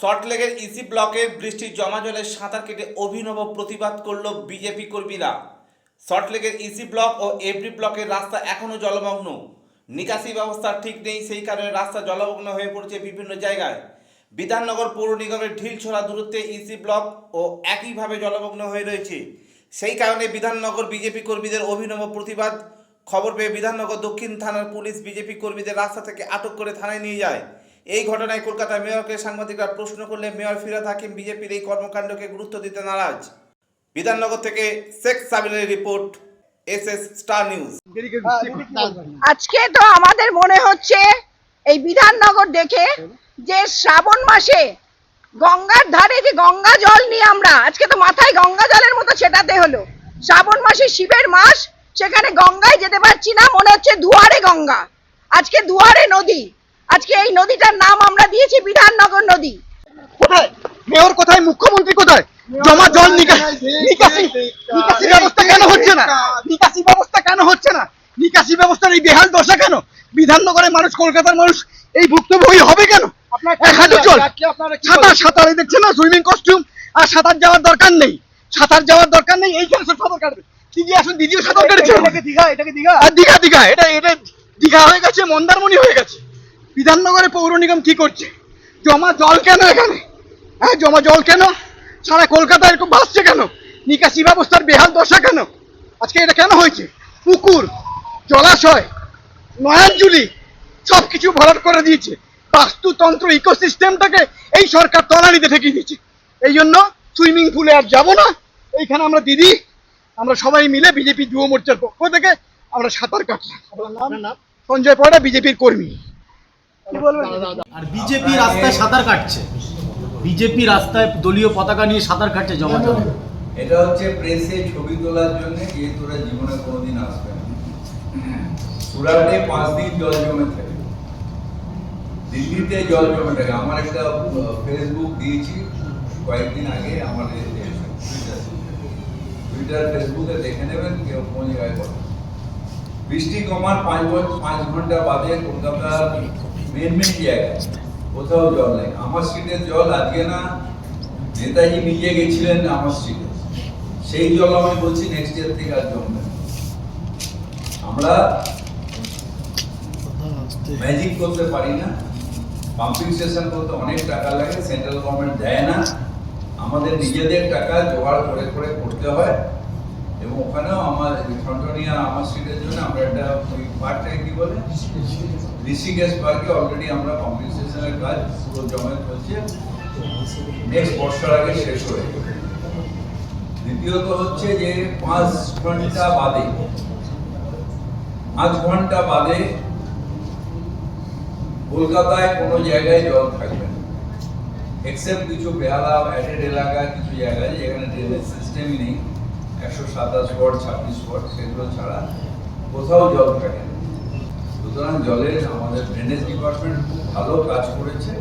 সল্টলেকের ইসি ব্লকে বৃষ্টির জমা জলে সাঁতার কেটে অভিনব প্রতিবাদ করল বিজেপি কর্মীরা। সল্টলেকের ইসি ব্লক ও এভরি ব্লকের রাস্তা এখনও জলমগ্ন। নিকাশি ব্যবস্থা ঠিক নেই, সেই কারণে রাস্তা জলমগ্ন হয়ে পড়ছে বিভিন্ন জায়গায়। বিধাননগর পৌর নিগমের ঢিলছোড়া দূরত্বে ইসি ব্লক ও একইভাবে জলমগ্ন হয়ে রয়েছে। সেই কারণে বিধাননগর বিজেপি কর্মীদের অভিনব প্রতিবাদ। খবর পেয়ে বিধাননগর দক্ষিণ থানার পুলিশ বিজেপি কর্মীদের রাস্তা থেকে আটক করে থানায় নিয়ে যায়। এই ঘটনায় কলকাতা মেয়রকে সাংবাদিকরা প্রশ্ন করলে মেয়র ফিরাদ হাকিম বিজেপির এই কর্মকাণ্ডকে গুরুত্ব দিতে নারাজ। বিধাননগর থেকে Sheikh সাবিলের report S S star news. আজকে তো আমাদের মনে হচ্ছে এই বিধাননগর দেখে যে শ্রাবণ মাসে গঙ্গার ধারে যে গঙ্গা জল নিয়ে আমরা, আজকে তো মাথায় গঙ্গা জলের মতো ছেটাতে হলো। শ্রাবণ মাসে শিবের মাস, সেখানে গঙ্গায় যেতে পারছি না, মনে হচ্ছে দুয়ারে গঙ্গা। আজকে দুয়ারে নদী আজকে এই নদীটার নাম আমরা দিয়েছি বিধাননগর নদী। কোথায়? মেয়র কোথায়? মুখ্যমন্ত্রী কোথায়? জমা জল নিকা- নিকাশি নিকাশি ব্যবস্থা কেন হচ্ছে না? নিকাশি ব্যবস্থা কেন হচ্ছে না? নিকাশি ব্যবস্থার এই বেহাল দশা কেন? বিধাননগরের মানুষ কলকাতার মানুষ এই ভুক্তভোগী হবে কেন? এক হাঁটু জল। সাঁতার সাঁতার এই দেখছেন না? সুইমিং কস্টিউম আর সাঁতার যাওয়ার দরকার নেই। সাঁতার যাওয়ার দরকার নেই এইখানে সব সাঁতার কাটবে। দিদি আসুন দিদিও সাঁতার কেটেছে দীঘা এটাকে দীঘা। আর দীঘা দীঘা এটা এটা দীঘা হয়ে গেছে মন্দারমণি হয়ে গেছে। বিধাননগরে পৌর নিগম কি করছে? জমা জল কেন এখানে? হ্যাঁ জমা জল কেন? সারা কলকাতা এরকম ভাসছে কেন? নিকাশি ব্যবস্থার বেহাল দশা কেন? আজকে এটা কেন হয়েছে? পুকুর জলাশয় নয়াঞ্জুলি সব কিছু ভরাট করে দিয়েছে। বাস্তুতন্ত্র ইকোসিস্টেমটাকে এই সরকার তলানিতে ঠেকিয়ে দিয়েছে। এই জন্য সুইমিং পুলে আর যাব না। এইখানে আমরা দিদি আমরা সবাই মিলে বিজেপি যুব মোর্চার পক্ষ থেকে আমরা সাঁতার কাটলাম? সঞ্জয় পড়া বিজেপির কর্মী। আর বিজেপি রাস্তায় সাঁতার কাটছে। বিজেপি রাস্তায় দলীয় পতাকা নিয়ে সাঁতার কাটছে জমা জলে এটা হচ্ছে প্রেসে ছবি তোলার জন্য যেহেতু ওরা জীবনে কোনোদিন আসবে না। সুরাটে পাঁচ দিন জল জমে থাকে। দিল্লিতে জল জমে থাকে। আমার একটা ফেসবুক দিয়েছি। কয়েকদিন আগে আমার টুইটার ফেসবুকে দেখে নেবেন কেউ কোন জায়গায় বৃষ্টি কমার পাঁচ পাঁচ ঘণ্টা বাদে কলকাতার জায়গায় কোথাও জল নেই। আমার স্ট্রিটের জল আজকে না নেতাজি নিজে গেছিলেন আমার স্ট্রিটে সেই জল আমি বলছি নেক্সট ইয়ার থেকে আর জমবে আমরা ম্যাজিক করতে পারি না। পাম্পিং স্টেশন করতে অনেক টাকা লাগে। সেন্ট্রাল গভর্নমেন্ট দেয় না। আমাদের নিজেদের টাকা জোগাড় করে করে করতে হয়। এবং ওখানেও আমার ঠনঠনিয়া আমার স্ট্রিটের জন্য আমরা একটা ওই পার্কটাকে কি বলে? ঋষিকেশ পার্কে অলরেডি আমরা পাম্পিং স্টেশনের কাজ পুরো জমে হচ্ছে নেক্সট বর্ষার আগে শেষ হয়ে যাবে। দ্বিতীয়ত হচ্ছে যে পাঁচ ঘণ্টা বাদে, পাঁচ ঘণ্টা বাদে কলকাতায় কোনো জায়গায় জল থাকবে না। এক্সেপ্ট কিছু বেহালা, অ্যাডেড এলাকা, কিছু জায়গায় যেখানে ড্রেনেজ সিস্টেমই নেই। একশো সাতাশ ওয়াট, ছাব্বিশ ওয়াট, সেগুলো ছাড়া কোথাও জল থাকে সুতরাং জলের আমাদের ড্রেনেজ ডিপার্টমেন্ট খুব ভালো কাজ করেছে।